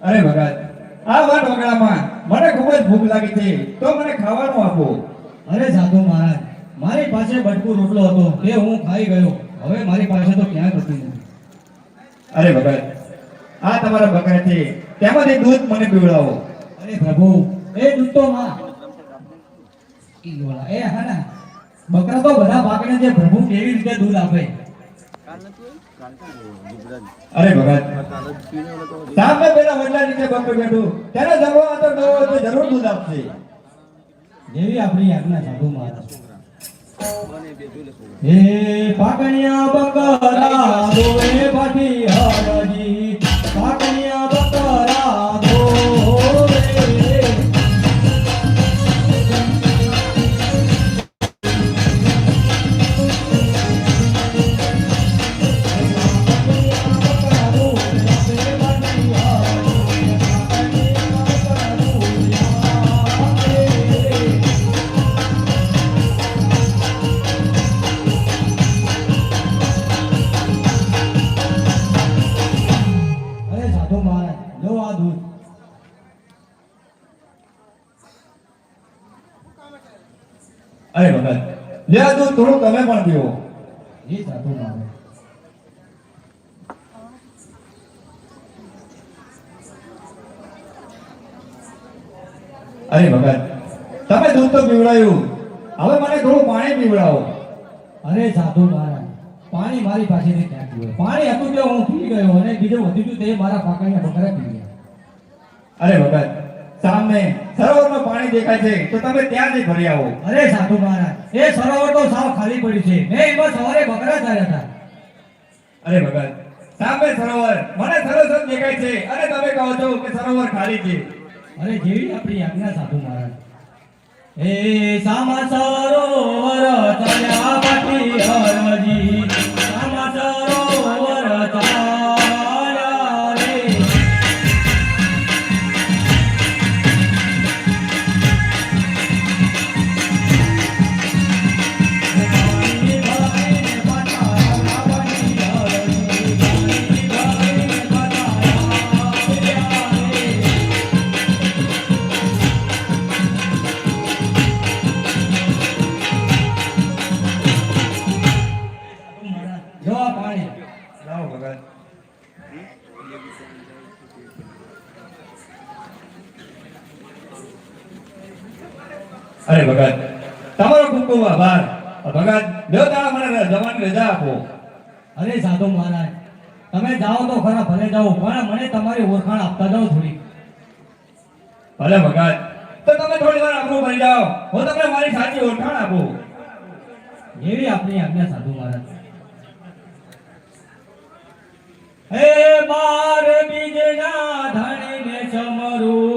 અરે મહારાજ, આ વાત વગડામાં મને ખૂબ જ ભૂખ લાગી છે, તો મને ખાવાનું આપો. અરે સાધુ મહારાજ, મારી પાસે બટકું રોટલો હતો, તે હું ખાઈ ગયો. હવે મારી પાસે તો નથી નથી. અરે ભગત આ તમારા બકરા છે તેમાંથી દૂધ મને પીવડાવો. અરે પ્રભુ, એ દૂધ તો માં એ હા ના, બકરા તો બધા પાકને છે પ્રભુ કેવી રીતે દૂધ આપે? અરે ભગત સામે પેલા વડલા નીચે બંધ બેઠું? તેને જમવા તો ન હોય તો જરૂર દૂધ આપશે જેવી આપણી આજ્ઞા સાધુ મહારાજ. હે પાકણિયા બકરા દોએ પાટી હરજી. લો આ દૂધ અરે ભગત લે આ દૂધ થોડું તમે પણ પીવો. એ સાધુ મારે. અરે ભગત તમે દૂધ તો પીવડાયું. હવે મને થોડું પાણી પીવડાવો. અરે સાધુ મહારાજ પાણી મારી પાસેથી ક્યાંથી હોય. પાણી હતું કે હું પી ગયો અને બીજું વધ્યું તે મારા પાકણિયા બકરા પી ગયા. અરે ભગત સામે સરોવરમાં પાણી દેખાય છે તો તમે ત્યાં જઈ ભરી આવો. અરે સાધુ મહારાજ એ સરોવર તો સાવ ખાલી પડ્યું છે. મેં એમાં સવારે બકરા ચાર્યા હતા. અરે ભગત સામે સરોવર મને સરસ દેખાય છે. અને તમે કહો છો કે સરોવર ખાલી છે. અરે જેવી આપણી આજ્ઞા સાધુ મહારાજ. એ સામા સરોવર ચાલ્યા પાટી હરજી. અરે ભગત તમારો ખૂબ ખૂબ આભાર ભગત જો તારા મને જવાની રજા આપો. અરે સાધુ મહારાજ તમે જાઓ તો ખરા ભલે જાઓ પણ મને તમારી ઓળખાણ આપતા જાઓ થોડી. ભલે ભગત તો તમે થોડી વાર આપણું ભરી જાઓ. હું તમને મારી સાચી ઓળખાણ આપું. એવી આપની આજ્ઞા સાધુ મહારાજ. હે બાર બીજના ધણીને સમરું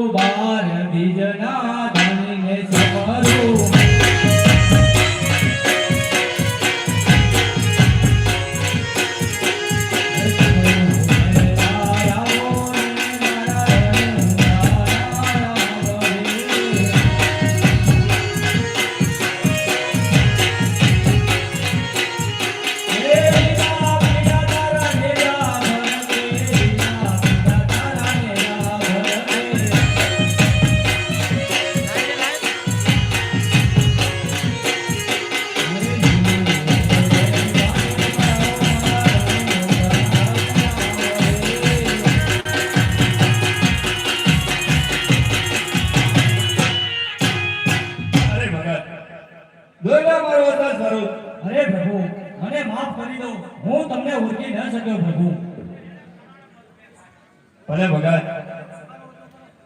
દોયલા મારો અસર સ્વરૂપ અરે પ્રભુ, મને માફ કરી દો. હું તમને ઓળખી ન શક્યો પ્રભુ. ભલે ભગત.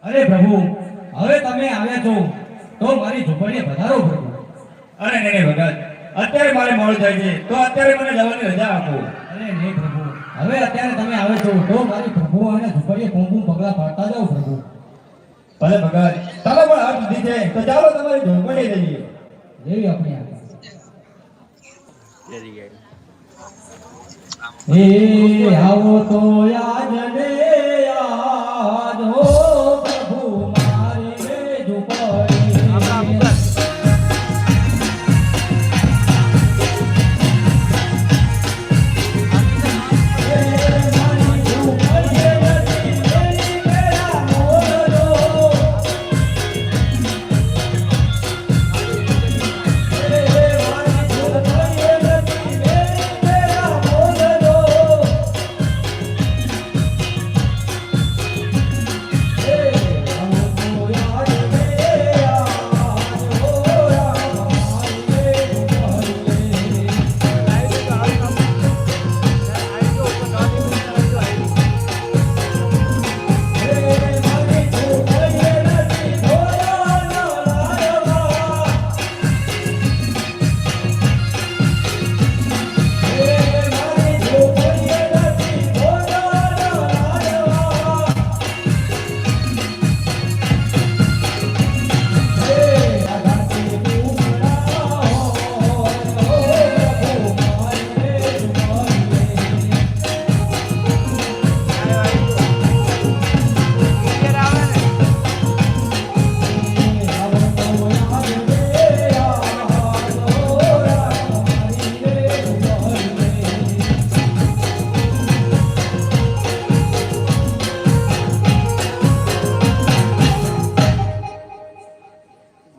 અરે પ્રભુ, હવે તમે આવ્યા છો, તો મારી ઝૂંપડીએ વધારો પ્રભુ. અરે નહીં ભગત. અત્યારે મારે મોડું થાય છે, તો અત્યારે મને જવાની રજા આપો. અરે નહીં, પ્રભુ. હવે અત્યારે તમે આવે છો, તો મારી પ્રભુ અને ઝૂંપડીએ કુમકુમ પગલા પાડતા જાઓ, પ્રભુ. ભલે ભગત. તમે પણ હાથ દીધી છે, તો ચાલો તમારી ઝૂંપડીએ જઈએ. એવી આપણી આજ્ઞા હે આવો તો યાદ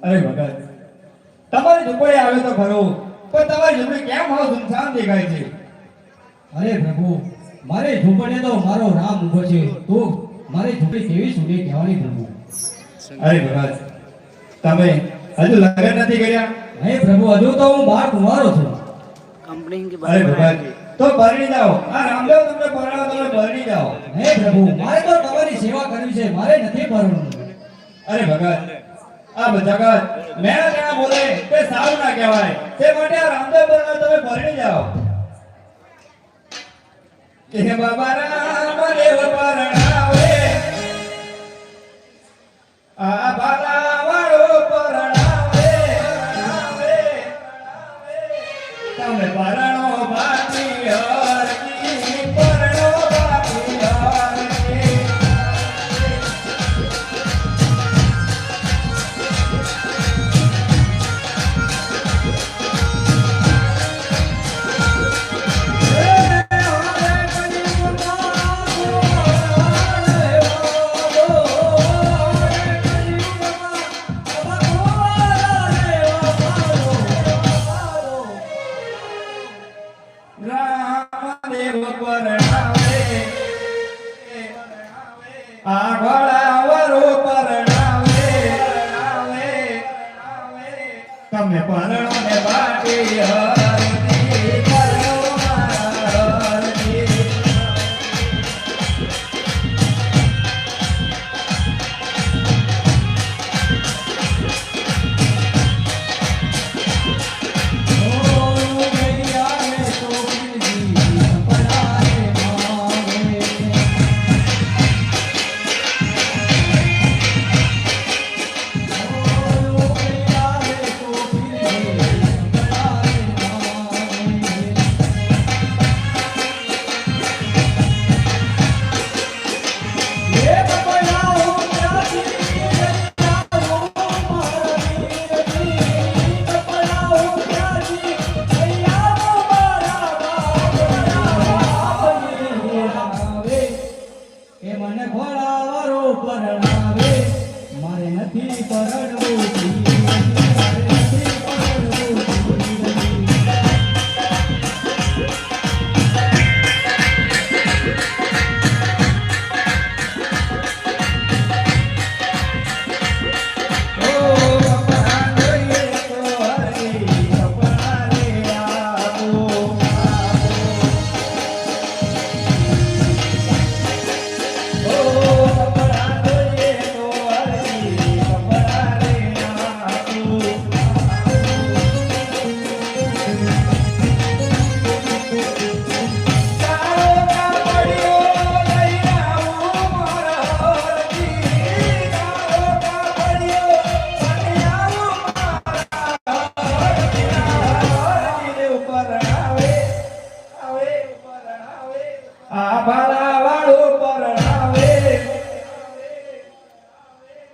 અરે ભગત તમારે ઝૂંપડે આવે તો ખરો પણ તમારી ઝૂંપડી કેમ આવો સુમસામ દેખાય છે? અરે પ્રભુ મારે ઝૂંપડે તો મારો રામ ઊભો છે તો મારે ઝૂંપડી કેવી સુને કહેવાની પ્રભુ. અરે ભગત તમે હજુ લગ્ન નથી કર્યા? હે પ્રભુ હજુ તો હું બાર કુમારો છું. કંપની કે અરે ભગત તો પરણી જાઓ. આ રામદેવ તમને પરણાવો તમે પરણી જાઓ. હે પ્રભુ મારે તો તમારી સેવા કરવી છે મારે નથી પરણવું. અરે ભગત આ બધા જગત મેળા મેણા બોલે તે સારું ના કહેવાય. તે માટે આ રામદેવ પરણાવો તમે ભરણી જાઓ. કે બાબા રામદેવ પરણાવે આ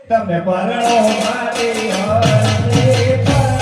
તમે પરણો મારી હરતી